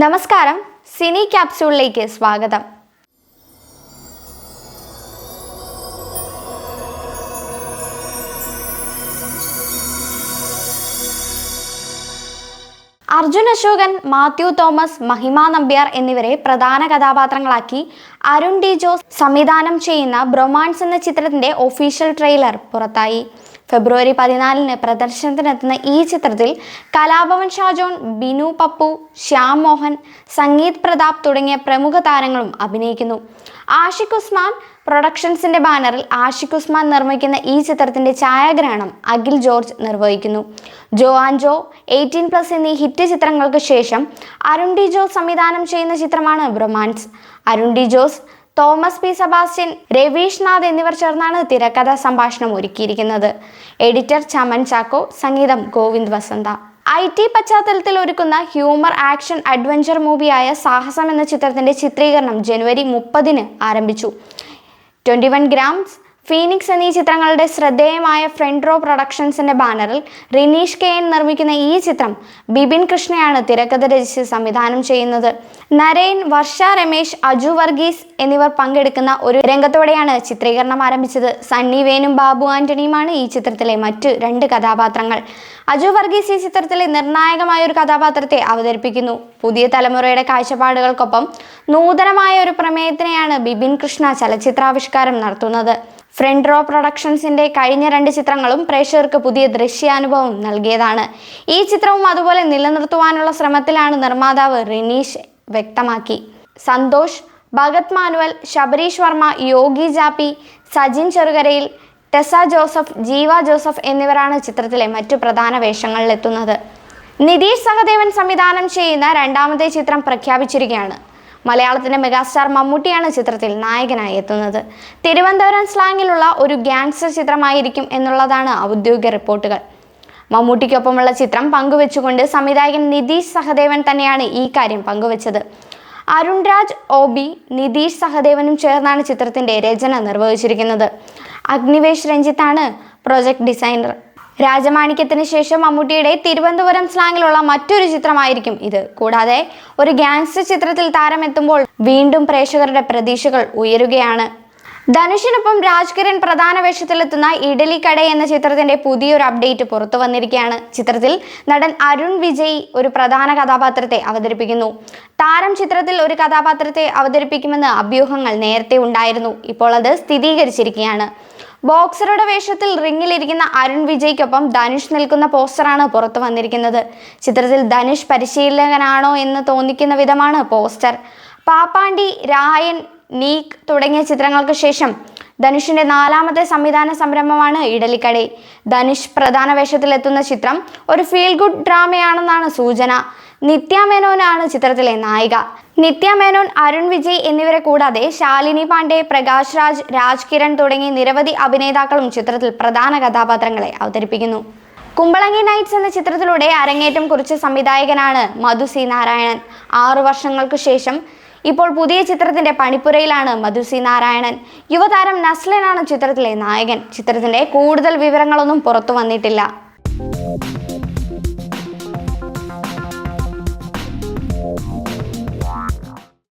നമസ്കാരം. സിനി ക്യാപ്സ്യൂളിലേക്ക് സ്വാഗതം. അർജുൻ അശോകൻ മാത്യു തോമസ് മഹിമ നമ്പ്യാർ എന്നിവരെ പ്രധാന കഥാപാത്രങ്ങളാക്കി അരുൺ ഡി ജോസ് സംവിധാനം ചെയ്യുന്ന ബ്രൊമാൻസ് എന്ന ചിത്രത്തിന്റെ ഒഫീഷ്യൽ ട്രെയിലർ പുറത്തായി. ഫെബ്രുവരി പതിനാലിന് പ്രദർശനത്തിനെത്തുന്ന ഈ ചിത്രത്തിൽ കലാഭവൻ ഷാജോൺ ബിനു പപ്പു ശ്യാം മോഹൻ സംഗീത് പ്രതാപ് തുടങ്ങിയ പ്രമുഖ താരങ്ങളും അഭിനയിക്കുന്നു. ആഷിഖ് ഉസ്മാൻ പ്രൊഡക്ഷൻസിന്റെ ബാനറിൽ ആഷിഖ് ഉസ്മാൻ നിർമ്മിക്കുന്ന ഈ ചിത്രത്തിന്റെ ഛായാഗ്രഹണം അഖിൽ ജോർജ് നിർവഹിക്കുന്നു. Jo and Jo eighteen plus എന്നീ ഹിറ്റ് ചിത്രങ്ങൾക്ക് ശേഷം അരുൺ ഡി ജോസ് സംവിധാനം ചെയ്യുന്ന ചിത്രമാണ് Bromance Arun D Jose Thomas P Sebastian Ravish Nath എന്നിവർ ചേർന്നാണ് തിരക്കഥ സംഭാഷണം ഒരുക്കിയിരിക്കുന്നത്. എഡിറ്റർ ചമൻ ചാക്കോ സംഗീതം ഗോവിന്ദ് വസന്ത. ഐ ടി പശ്ചാത്തലത്തിൽ ഒരുക്കുന്ന ഹ്യൂമർ ആക്ഷൻ അഡ്വഞ്ചർ മൂവിയായ സാഹസം എന്ന ചിത്രത്തിന്റെ ചിത്രീകരണം ജനുവരി മുപ്പതിന് ആരംഭിച്ചു. ട്വന്റി വൺ ഗ്രാംസ് ഫീനിക്സ് എന്നീ ചിത്രങ്ങളുടെ ശ്രദ്ധേയമായ ഫ്രണ്ട് റോ പ്രൊഡക്ഷൻസിന്റെ ബാനറിൽ റിനീഷ് കെ എൻ നിർമ്മിക്കുന്ന ഈ ചിത്രം ബിബിൻ കൃഷ്ണയാണ് തിരക്കഥ രചിച്ച് സംവിധാനം ചെയ്യുന്നത്. നരേൻ വർഷ രമേശ് അജു വർഗീസ് എന്നിവർ പങ്കെടുക്കുന്ന ഒരു രംഗത്തോടെയാണ് ചിത്രീകരണം ആരംഭിച്ചത്. സണ്ണി വേനും ബാബു ആന്റണിയുമാണ് ഈ ചിത്രത്തിലെ മറ്റു രണ്ട് കഥാപാത്രങ്ങൾ. അജു വർഗീസ് ഈ ചിത്രത്തിലെ നിർണായകമായ ഒരു കഥാപാത്രത്തെ അവതരിപ്പിക്കുന്നു. പുതിയ തലമുറയുടെ കാഴ്ചപ്പാടുകൾക്കൊപ്പം നൂതനമായ ഒരു പ്രമേയത്തിനെയാണ് ബിബിൻ കൃഷ്ണ ചലച്ചിത്രാവിഷ്കാരം നടത്തുന്നത്. ഫ്രണ്ട് റോ പ്രൊഡക്ഷൻസിന്റെ കഴിഞ്ഞ രണ്ട് ചിത്രങ്ങളും പ്രേക്ഷകർക്ക് പുതിയ ദൃശ്യാനുഭവം നൽകിയതാണ്. ഈ ചിത്രവും അതുപോലെ നിലനിർത്തുവാനുള്ള ശ്രമത്തിലാണ് നിർമ്മാതാവ് റിനീഷ് വ്യക്തമാക്കി. സന്തോഷ് ഭഗത് മാനുവൽ ശബരീഷ് വർമ്മ യോഗി ജാപ്പി സജിൻ ചെറുകരയിൽ ടെസ ജോസഫ് ജീവ ജോസഫ് എന്നിവരാണ് ചിത്രത്തിലെ മറ്റു പ്രധാന വേഷങ്ങളിലെത്തുന്നത്. നിതീഷ് സഹദേവൻ സംവിധാനം ചെയ്യുന്ന രണ്ടാമത്തെ ചിത്രം പ്രഖ്യാപിച്ചിരിക്കുകയാണ്. മലയാളത്തിന്റെ മെഗാസ്റ്റാർ മമ്മൂട്ടിയാണ് ചിത്രത്തിൽ നായകനായി എത്തുന്നത്. തിരുവനന്തപുരം സ്ലാങ്ങിലുള്ള ഒരു ഗ്യാങ്സ്റ്റർ ചിത്രമായിരിക്കും എന്നുള്ളതാണ് ഔദ്യോഗിക റിപ്പോർട്ടുകൾ. മമ്മൂട്ടിക്കൊപ്പമുള്ള ചിത്രം പങ്കുവെച്ചുകൊണ്ട് സംവിധായകൻ നിതീഷ് സഹദേവൻ തന്നെയാണ് ഈ കാര്യം പങ്കുവച്ചത്. അരുൺ രാജ് ബി നിതീഷ് സഹദേവനും ചേർന്നാണ് ചിത്രത്തിന്റെ രചന നിർവഹിച്ചിരിക്കുന്നത്. അഗ്നിവേഷ് രഞ്ജിത്താണ് പ്രൊജക്ട് ഡിസൈനർ. രാജമാണിക്യത്തിന് ശേഷം മമ്മൂട്ടിയുടെ തിരുവനന്തപുരം സ്ലാങ്ങിലുള്ള മറ്റൊരു ചിത്രമായിരിക്കും ഇത്. കൂടാതെ ഒരു ഗ്യാങ്സ്റ്റർ ചിത്രത്തിൽ താരമെത്തുമ്പോൾ വീണ്ടും പ്രേക്ഷകരുടെ പ്രതീക്ഷകൾ ഉയരുകയാണ്. ധനുഷിനൊപ്പം രാജ് കിരൺ പ്രധാന വേഷത്തിലെത്തുന്ന ഇഡലി കട എന്ന ചിത്രത്തിന്റെ പുതിയൊരു അപ്ഡേറ്റ് പുറത്തു വന്നിരിക്കുകയാണ്. ചിത്രത്തിൽ നടൻ അരുൺ വിജയ് ഒരു പ്രധാന കഥാപാത്രത്തെ അവതരിപ്പിക്കുന്നു. താരം ചിത്രത്തിൽ ഒരു കഥാപാത്രത്തെ അവതരിപ്പിക്കുമെന്ന് അഭ്യൂഹങ്ങൾ നേരത്തെ ഉണ്ടായിരുന്നു. ഇപ്പോൾ അത് സ്ഥിരീകരിച്ചിരിക്കുകയാണ്. ബോക്സറുടെ വേഷത്തിൽ റിങ്ങിലിരിക്കുന്ന അരുൺ വിജയ്ക്കൊപ്പം ധനുഷ് നിൽക്കുന്ന പോസ്റ്ററാണ് പുറത്തു വന്നിരിക്കുന്നത്. ചിത്രത്തിൽ ധനുഷ് പരിശീലകനാണോ എന്ന് തോന്നിക്കുന്ന വിധമാണ് പോസ്റ്റർ. പാപ്പാണ്ടി രായൻ നീക്ക് തുടങ്ങിയ ചിത്രങ്ങൾക്ക് ശേഷം ധനുഷിന്റെ നാലാമത്തെ സംവിധാന സംരംഭമാണ് ഇഡലിക്കടി. ധനുഷ് പ്രധാന വേഷത്തിലെത്തുന്ന ചിത്രം ഒരു ഫീൽ ഗുഡ് ഡ്രാമയാണെന്നാണ് സൂചന. നിത്യ മേനോനാണ് ചിത്രത്തിലെ നായിക. നിത്യ മേനോൻ അരുൺ വിജയ് എന്നിവരെ കൂടാതെ ശാലിനി പാണ്ഡെ പ്രകാശ് രാജ് രാജ് കിരൺ തുടങ്ങി നിരവധി അഭിനേതാക്കളും ചിത്രത്തിൽ പ്രധാന കഥാപാത്രങ്ങളെ അവതരിപ്പിക്കുന്നു. കുമ്പളങ്ങി നൈറ്റ്സ് എന്ന ചിത്രത്തിലൂടെ അരങ്ങേറ്റം കുറിച്ച സംവിധായകനാണ് മധു സി നാരായണൻ. ആറു വർഷങ്ങൾക്ക് ശേഷം ഇപ്പോൾ പുതിയ ചിത്രത്തിന്റെ പണിപ്പുരയിലാണ് മധു സി നാരായണൻ. യുവതാരം നസ്ലനാണ് ചിത്രത്തിലെ നായകൻ. ചിത്രത്തിന്റെ കൂടുതൽ വിവരങ്ങളൊന്നും പുറത്തു വന്നിട്ടില്ല.